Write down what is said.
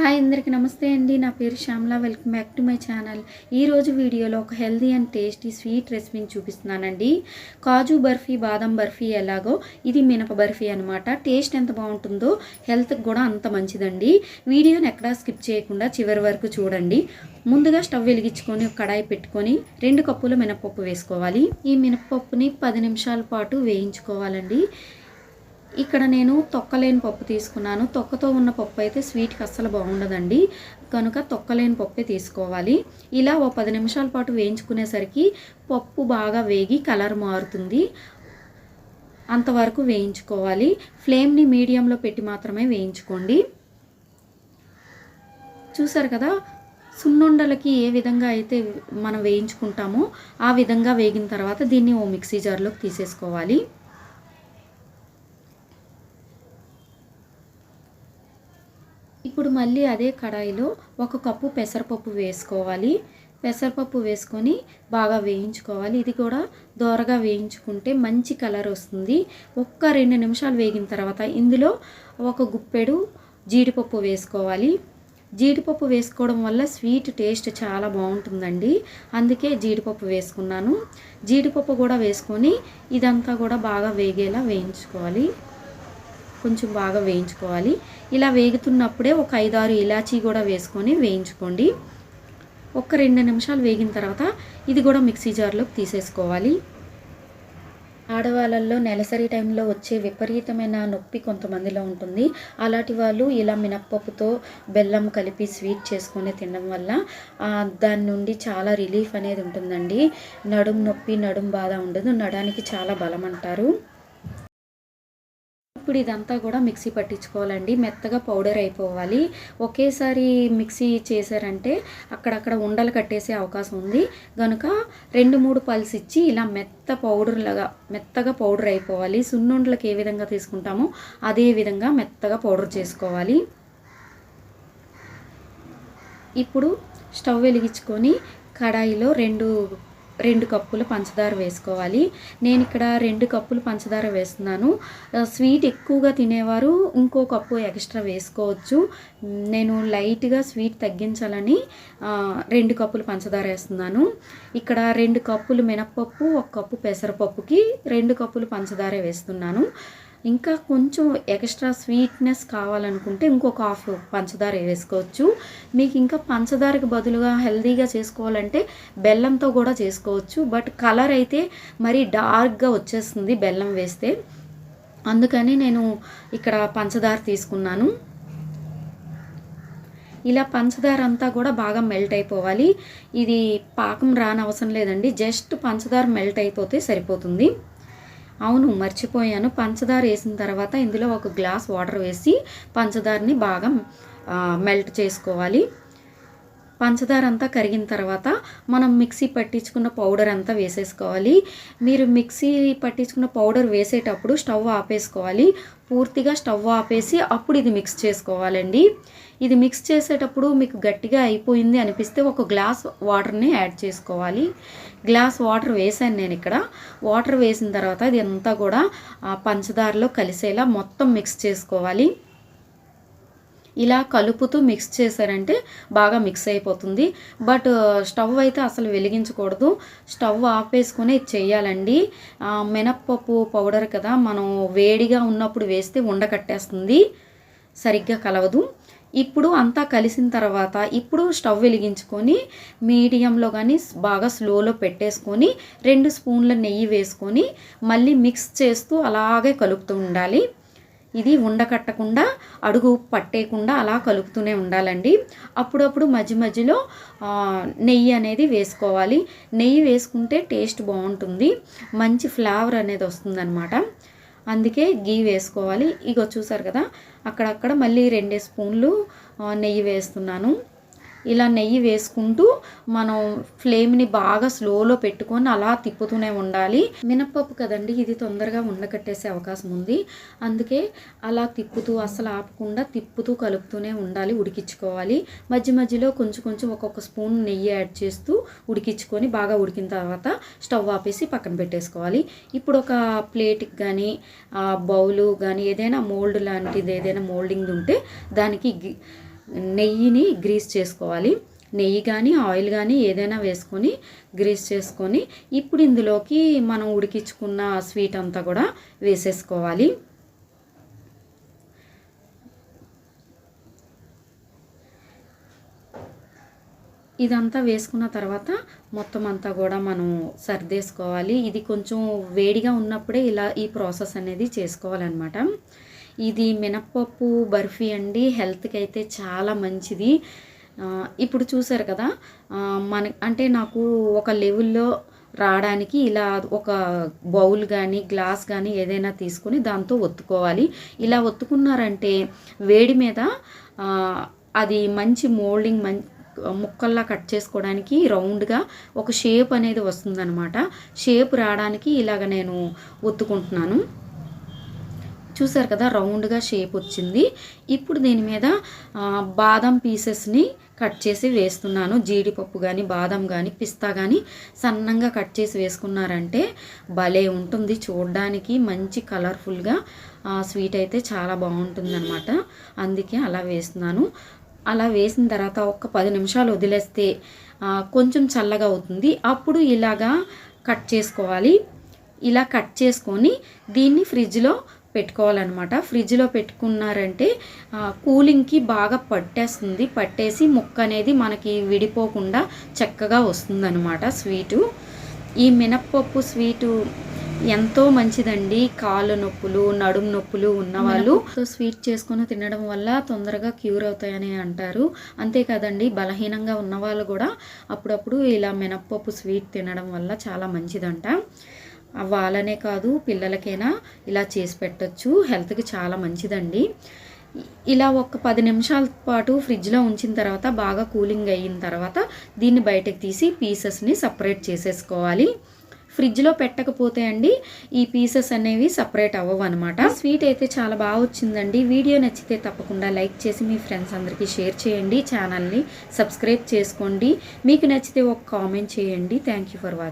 Hi అందరికీ నమస్తే అండి. నా పేరు Shyamala. Welcome back to my channel. ఈరోజు వీడియోలో ఒక హెల్దీ అండ్ టేస్టీ స్వీట్ రెసిపీని చూపిస్తున్నానండి. కాజు బర్ఫీ బాదం బర్ఫీ ఎలాగో ఇది మినప బర్ఫీ అనమాట టేస్ట్ ఎంత బాగుంటుందో హెల్త్కి కూడా అంత మంచిదండి. వీడియోని ఎక్కడా స్కిప్ చేయకుండా చివరి వరకు చూడండి. ముందుగా స్టవ్ వెలిగించుకొని ఒక కడాయి పెట్టుకొని రెండు కప్పుల మినపప్పు వేసుకోవాలి. ఈ మినపప్పుని పది నిమిషాల పాటు వేయించుకోవాలండి. ఇక్కడ నేను తొక్కలేని పప్పు తీసుకున్నాను. తొక్కతో ఉన్న పప్పు అయితే స్వీట్కి అస్సలు బాగుండదండి. కనుక తొక్కలేని పప్పే తీసుకోవాలి. ఇలా ఓ పది నిమిషాల పాటు వేయించుకునేసరికి పప్పు బాగా వేగి కలర్ మారుతుంది. అంతవరకు వేయించుకోవాలి. ఫ్లేమ్ని మీడియంలో పెట్టి మాత్రమే వేయించుకోండి. చూసారు కదా? సున్నుండలకి ఏ విధంగా అయితే మనం వేయించుకుంటామో ఆ విధంగా వేగిన తర్వాత దీన్ని ఓ మిక్సీ జార్లోకి తీసేసుకోవాలి. ఇప్పుడు మళ్ళీ అదే కడాయిలో ఒక కప్పు పెసరపప్పు వేసుకోవాలి. పెసరపప్పు వేసుకొని బాగా వేయించుకోవాలి. ఇది కూడా దోరగా వేయించుకుంటే మంచి కలర్ వస్తుంది. ఒక్క రెండు నిమిషాలు వేగిన తర్వాత ఇందులో ఒక గుప్పెడు జీడిపప్పు వేసుకోవాలి. జీడిపప్పు వేసుకోవడం వల్ల స్వీట్ టేస్ట్ చాలా బాగుంటుందండి. అందుకే జీడిపప్పు వేసుకున్నాను. జీడిపప్పు కూడా వేసుకొని ఇదంతా కూడా బాగా వేగేలా వేయించుకోవాలి. కొంచెం బాగా వేయించుకోవాలి. ఇలా వేగుతున్నప్పుడే ఒక ఐదారు ఇలాచీ కూడా వేసుకొని వేయించుకోండి. ఒక రెండు నిమిషాలు వేగిన తర్వాత ఇది కూడా మిక్సీ జార్లోకి తీసేసుకోవాలి. ఆడవాళ్ళల్లో నెలసరి టైంలో వచ్చే విపరీతమైన నొప్పి కొంతమందిలో ఉంటుంది. అలాంటి వాళ్ళు ఇలా మినప్పప్పుతో బెల్లం కలిపి స్వీట్ చేసుకొని తినడం వల్ల దాని నుండి చాలా రిలీఫ్ అనేది ఉంటుందండి. నడుం నొప్పి నడుం బాధ ఉండదు. నడానికి చాలా బలం అంటారు. ఇప్పుడు ఇదంతా కూడా మిక్సీ పట్టించుకోవాలండి. మెత్తగా పౌడర్ అయిపోవాలి. ఒకేసారి మిక్సీ చేశారంటే అక్కడక్కడ ఉండలు కట్టేసే అవకాశం ఉంది. కనుక రెండు మూడు పల్స్ ఇచ్చి ఇలా మెత్త పౌడర్ లాగా మెత్తగా పౌడర్ అయిపోవాలి. సున్నుండలకు ఏ విధంగా తీసుకుంటామో అదే విధంగా మెత్తగా పౌడర్ చేసుకోవాలి. ఇప్పుడు స్టవ్ వెలిగించుకొని కడాయిలో రెండు రెండు కప్పుల పంచదార వేసుకోవాలి. నేను ఇక్కడ రెండు కప్పులు పంచదార వేస్తున్నాను. స్వీట్ ఎక్కువగా తినేవారు ఇంకో కప్పు ఎక్స్ట్రా వేసుకోవచ్చు. నేను లైట్గా స్వీట్ తగ్గించాలని రెండు కప్పులు పంచదార వేస్తున్నాను. ఇక్కడ రెండు కప్పులు మినప్పప్పు ఒక కప్పు పెసరపప్పుకి రెండు కప్పులు పంచదార వేస్తున్నాను. ఇంకా కొంచెం ఎక్స్ట్రా స్వీట్నెస్ కావాలనుకుంటే ఇంకొక హాఫ్ పంచదార వేసుకోవచ్చు. మీకు ఇంకా పంచదారకు బదులుగా హెల్తీగా చేసుకోవాలంటే బెల్లంతో కూడా చేసుకోవచ్చు. బట్ కలర్ అయితే మరీ డార్క్గా వచ్చేస్తుంది బెల్లం వేస్తే. అందుకని నేను ఇక్కడ పంచదార తీసుకున్నాను. ఇలా పంచదార అంతా కూడా బాగా మెల్ట్ అయిపోవాలి. ఇది పాకం రాని అవసరం లేదండి. జస్ట్ పంచదార మెల్ట్ అయిపోతే సరిపోతుంది. అవును మర్చిపోయాను. పంచదార వేసిన తర్వాత ఇందులో ఒక గ్లాస్ వాటర్ వేసి పంచదారని బాగా మెల్ట్ చేసుకోవాలి. పంచదార అంతా కరిగిన తర్వాత మనం మిక్సీ పట్టించుకున్న పౌడర్ అంతా వేసేసుకోవాలి. మీరు మిక్సీ పట్టించుకున్న పౌడర్ వేసేటప్పుడు స్టవ్ ఆపేసుకోవాలి. పూర్తిగా స్టవ్ ఆపేసి అప్పుడు ఇది మిక్స్ చేసుకోవాలండి. ఇది మిక్స్ చేసేటప్పుడు మీకు గట్టిగా అయిపోయింది అనిపిస్తే ఒక గ్లాస్ వాటర్ని యాడ్ చేసుకోవాలి. గ్లాస్ వాటర్ వేసాను నేను ఇక్కడ. వాటర్ వేసిన తర్వాత ఇది అంతా కూడా పంచదారలో కలిసేలా మొత్తం మిక్స్ చేసుకోవాలి. ఇలా కలుపుతూ మిక్స్ చేశారంటే బాగా మిక్స్ అయిపోతుంది. బట్ స్టవ్ uh, అయితే అసలు వెలిగించకూడదు. స్టవ్ ఆపేసుకొని చేయాలండి. మినప్పప్పు పౌడర్ కదా మనం వేడిగా ఉన్నప్పుడు వేస్తే ఉండకట్టేస్తుంది సరిగ్గా కలవదు. ఇప్పుడు అంతా కలిసిన తర్వాత ఇప్పుడు స్టవ్ వెలిగించుకొని మీడియంలో కానీ బాగా స్లోలో పెట్టేసుకొని రెండు స్పూన్ల నెయ్యి వేసుకొని మళ్ళీ మిక్స్ చేస్తూ అలాగే కలుపుతూ ఉండాలి. ఇది ఉండకట్టకుండా అడుగు పట్టేయకుండా అలా కలుపుతూనే ఉండాలండి. అప్పుడప్పుడు మధ్య మధ్యలో నెయ్యి అనేది వేసుకోవాలి. నెయ్యి వేసుకుంటే టేస్ట్ బాగుంటుంది. మంచి ఫ్లేవర్ అనేది వస్తుందన్నమాట. అందుకే గీ వేసుకోవాలి. ఇగో చూసారు కదా అక్కడక్కడ మళ్ళీ రెండే స్పూన్లు నెయ్యి వేస్తున్నాను. ఇలా నెయ్యి వేసుకుంటూ మనం ఫ్లేమ్ని బాగా స్లోలో పెట్టుకొని అలా తిప్పుతూనే ఉండాలి. మినప్పప్పు కదండి ఇది తొందరగా ఉండకట్టేసే అవకాశం ఉంది. అందుకే అలా తిప్పుతూ అసలు ఆపకుండా తిప్పుతూ కలుపుతూనే ఉండాలి ఉడికించుకోవాలి. మధ్య మధ్యలో కొంచెం కొంచెం ఒక్కొక్క స్పూన్ నెయ్యి యాడ్ చేస్తూ ఉడికించుకొని బాగా ఉడికిన తర్వాత స్టవ్ ఆపేసి పక్కన పెట్టేసుకోవాలి. ఇప్పుడు ఒక ప్లేట్కి కానీ బౌలు కానీ ఏదైనా మోల్డ్ లాంటిది ఏదైనా మోల్డింగ్ ఉంటే దానికి నెయ్యిని గ్రీస్ చేసుకోవాలి. నెయ్యి కానీ ఆయిల్ కానీ ఏదైనా వేసుకొని గ్రీస్ చేసుకొని ఇప్పుడు ఇందులోకి మనం ఉడికించుకున్న స్వీట్ అంతా కూడా వేసేసుకోవాలి. ఇదంతా వేసుకున్న తర్వాత మొత్తం అంతా కూడా మనం సర్దేసుకోవాలి. ఇది కొంచెం వేడిగా ఉన్నప్పుడే ఇలా ఈ ప్రాసెస్ అనేది చేసుకోవాలన్నమాట. ఇది మినప్పప్పు బర్ఫీ అండి. హెల్త్కి అయితే చాలా మంచిది. ఇప్పుడు చూసారు కదా మన అంటే నాకు ఒక లెవెల్లో రావడానికి ఇలా ఒక బౌల్ కానీ గ్లాస్ కానీ ఏదైనా తీసుకొని దాంతో ఒత్తుకోవాలి. ఇలా ఒత్తుకున్నారంటే వేడి మీద అది మంచి మోల్డింగ్ మం ముక్కల్లా కట్ చేసుకోవడానికి రౌండ్గా ఒక షేప్ అనేది వస్తుందన్నమాట. షేప్ రావడానికి ఇలాగ నేను ఒత్తుకుంటున్నాను. చూసారు కదా రౌండ్గా షేప్ వచ్చింది. ఇప్పుడు దీని మీద బాదం పీసెస్ని కట్ చేసి వేస్తున్నాను. జీడిపప్పు కానీ బాదం కానీ పిస్తా కానీ సన్నంగా కట్ చేసి వేసుకున్నారంటే భలే ఉంటుంది. చూడడానికి మంచి కలర్ఫుల్గా స్వీట్ అయితే చాలా బాగుంటుంది అనమాట అందుకే అలా వేస్తున్నాను. అలా వేసిన తర్వాత ఒక పది నిమిషాలు వదిలేస్తే కొంచెం చల్లగా అవుతుంది. అప్పుడు ఇలాగా కట్ చేసుకోవాలి. ఇలా కట్ చేసుకొని దీన్ని ఫ్రిడ్జ్లో పెట్టుకోవాలన్నమాట. ఫ్రిడ్జ్లో పెట్టుకున్నారంటే కూలింగ్కి బాగా పట్టేస్తుంది. పట్టేసి ముక్క అనేది మనకి విడిపోకుండా చక్కగా వస్తుందన్నమాట స్వీటు. ఈ మినప్పప్పు స్వీటు ఎంతో మంచిదండి. కాళ్ళ నొప్పులు నడుము నొప్పులు ఉన్నవాళ్ళు. స్వీట్ చేసుకుని తినడం వల్ల తొందరగా క్యూర్ అవుతాయని అంటారు. అంతేకాదండి బలహీనంగా ఉన్నవాళ్ళు కూడా అప్పుడప్పుడు ఇలా మినప్పప్పు స్వీట్ తినడం వల్ల చాలా మంచిదంట. వాళ్ళనే కాదు పిల్లలకైనా ఇలా చేసి పెట్టచ్చు. హెల్త్కి చాలా మంచిదండి. ఇలా ఒక పది నిమిషాల పాటు ఫ్రిడ్జ్లో ఉంచిన తర్వాత బాగా కూలింగ్ అయిన తర్వాత దీన్ని బయటకు తీసి పీసెస్ని సపరేట్ చేసేసుకోవాలి. ఫ్రిడ్జ్లో పెట్టకపోతే అండి ఈ పీసెస్ అనేవి సపరేట్ అవ్వవు అనమాట స్వీట్ అయితే చాలా బాగా వచ్చిందండి. వీడియో నచ్చితే తప్పకుండా లైక్ చేసి మీ ఫ్రెండ్స్ అందరికీ షేర్ చేయండి. ఛానల్ని సబ్స్క్రైబ్ చేసుకోండి. మీకు నచ్చితే ఒక కామెంట్ చేయండి. Thank you for watching